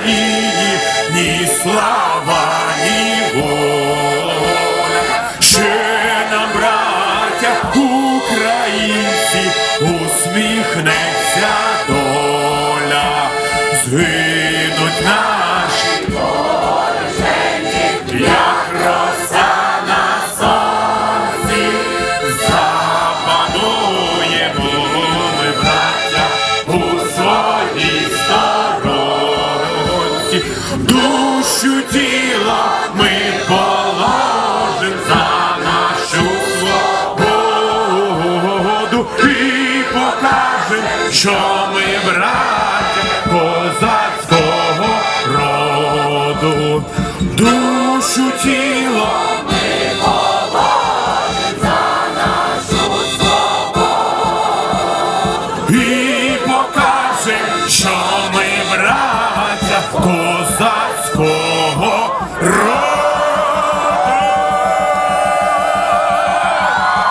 країні, ні слава, ні воля. Ще нам, браття, українці, усміхнеться доля. Сторонці, душу тіла ми положим за нашу свободу і покажем, що ми браття козацького роду, душу тіла Go